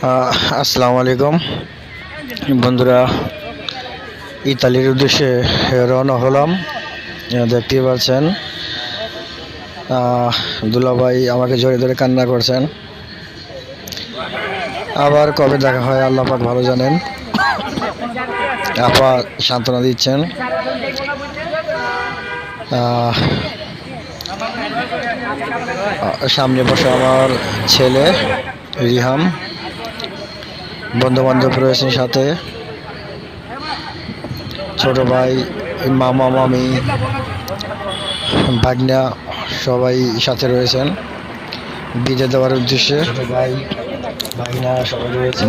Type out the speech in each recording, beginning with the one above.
আসসালামু আলাইকুম। বন্ধুরা, ইতালির উদ্দেশ্যে রওনা হলাম। দেখতে পাচ্ছেন দুলাভাই আমাকে জোরে ধরে কান্না করছেন। আবার কবে দেখা হয়, আল্লাহ পাক ভালো জানেন। আপা সান্ত্বনা দিচ্ছেন। সামনে বসে আমার ছেলে রিহাম। বন্ধু বান্ধব রয়েছেন সাথে। ছোট ভাই মামা মামি ভাগনা সবাই সাথে রয়েছেন। বিদে দেওয়ার উদ্দেশ্যে। ভাই ভাগনা সবাই রয়েছে।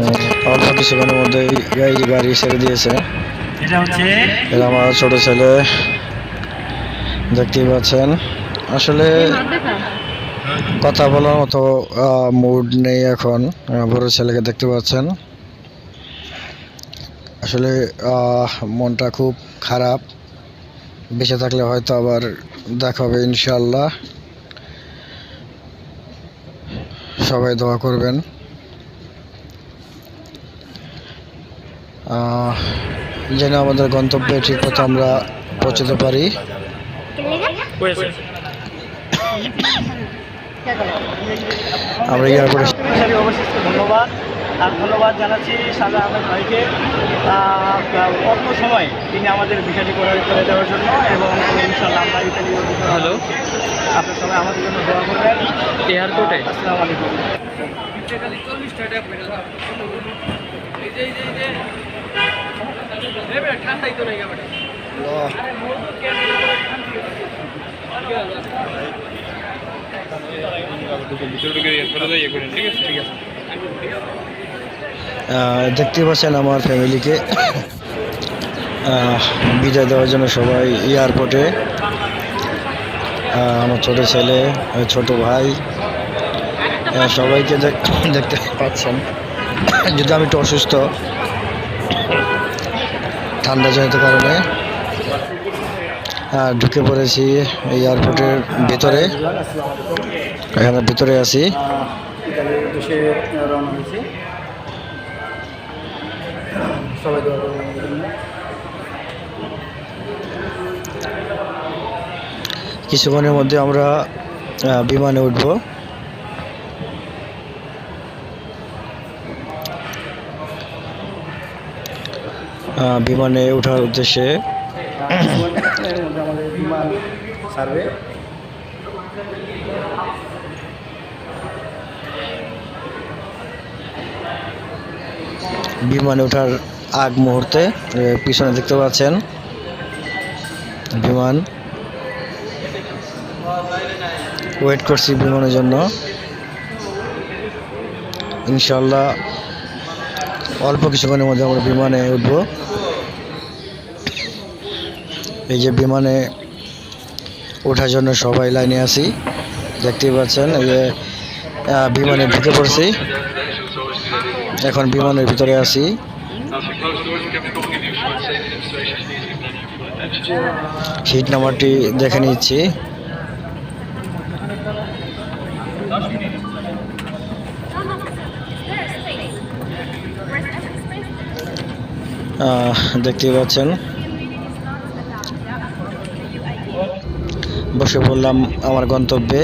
অল্প কিছুক্ষণের মধ্যেই গাড়ি গাড়ি ছেড়ে দিয়েছে। এটা আমার ছোট ছেলে। দেখতেই পাচ্ছেন। আসলে কথা বলার মতো মুড নেই এখন। বড় ছেলেকে দেখতে পাচ্ছেন। আসলে মনটা খুব খারাপ। বেঁচে থাকলে হয়তো আবার দেখা হবে ইনশাল্লাহ সবাই দোয়া করবেন। যেন আমাদের গন্তব্যে ঠিক মতো আমরা পৌঁছতে পারি। আমরা সবাই অবশিষ্ট ধন্যবাদ। আর ধন্যবাদ জানাচ্ছি সাজা আহমেদ ভাইকে। অল্প সময় তিনি আমাদের বিষয়টি করে করে দেওয়ার জন্য এবং ইনশাল্লাহ আমরা ইতালি হ্যালো আপনার সবাই আমাদের জন্য দোয়া করবেন। এয়ারপোর্টে? আসসালামু আলাইকুম। ঠান্ডাই তো নেই আহ, দেখতেই পাচ্ছেন আমার ফ্যামিলিকে। বিদায় দেওয়ার জন্য সবাই এয়ারপোর্টে। আমার ছোট ছেলে ছোট ভাই সবাইকে দেখ- দেখতে পাচ্ছেন। যদি আমি একটু অসুস্থ, ঠান্ডা জনিত কারণে ঢুকে পড়েছি এয়ারপোর্টের ভেতরে। এখানে ভিতরে আছি। রওনা সবাই দোয়া। কিছুক্ষণের মধ্যে আমরা বিমানে উঠব বিমানে ওঠার উদ্দেশ্যে বিমানে ওঠার আগ মুহূর্তে পিছনে দেখতে পাচ্ছেন বিমান। ওয়েট করছি বিমানের জন্য। ইনশাল্লাহ অল্প কিছুক্ষণের মধ্যে আমরা বিমানে উঠব। এই যে বিমানে ওঠার জন্য সবাই লাইনে আছি, দেখতেই পাচ্ছেন এই যে বিমানে ঢুকে পড়ছি। এখন বিমানের ভিতরে আছি। সিট নাম্বারটি দেখে নিচ্ছি। আহ, দেখতেই পাচ্ছেন। বসে পড়লাম আমার গন্তব্যে।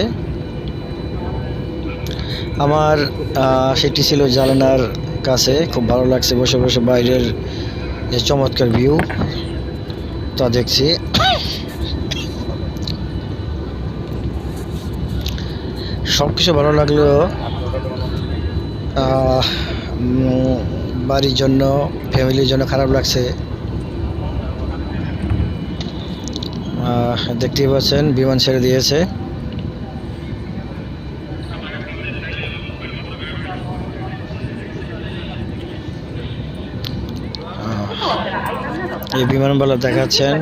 আমার সেটি ছিল জানালার কাছে, খুব ভালো লাগছে বসে বসে বাইরের যে চমৎকার ভিউ তা দেখছি। সব কিছু ভালো লাগলেও বাড়ির জন্য, ফ্যামিলির জন্য খারাপ লাগছে। দেখতেই পাচ্ছেন, বিমান ছেড়ে দিয়েছে। এই বিমানবালা দেখাচ্ছেন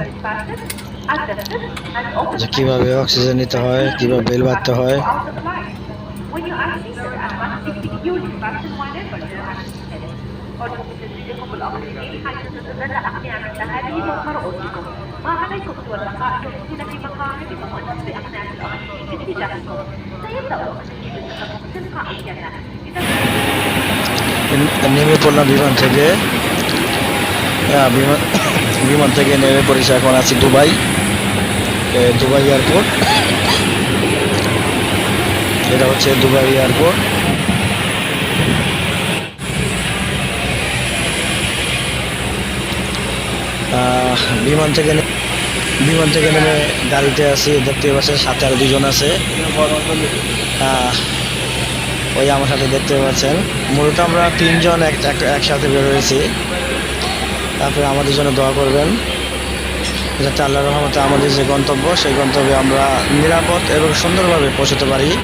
যে কীভাবে অক্সিজেন নিতে হয় কীভাবে বেল বাঁধতে হয়। নেমে পড়লাম বিমান থেকে। বিমান বিমান থেকে নেমে পড়েছি এখন আছি দুবাই দুবাই এয়ারপোর্ট। এটা হচ্ছে দুবাই এয়ারপোর্ট। বিমান থেকে বিমান থেকে নেমে গাড়িতে আছি, দেখতে পাচ্ছেন সাথে আর দুজন আছে। ওই আমার সাথে দেখতে পাচ্ছেন। মূলত আমরা তিনজন এক এক- একসাথে বের হয়েছি। তারপরে আমাদের জন্য দোয়া করবেন। যাতে আল্লাহ রহমতে আমাদের যে গন্তব্য, সেই গন্তব্যে আমরা নিরাপদ এবং সুন্দরভাবে পৌঁছতে পারি।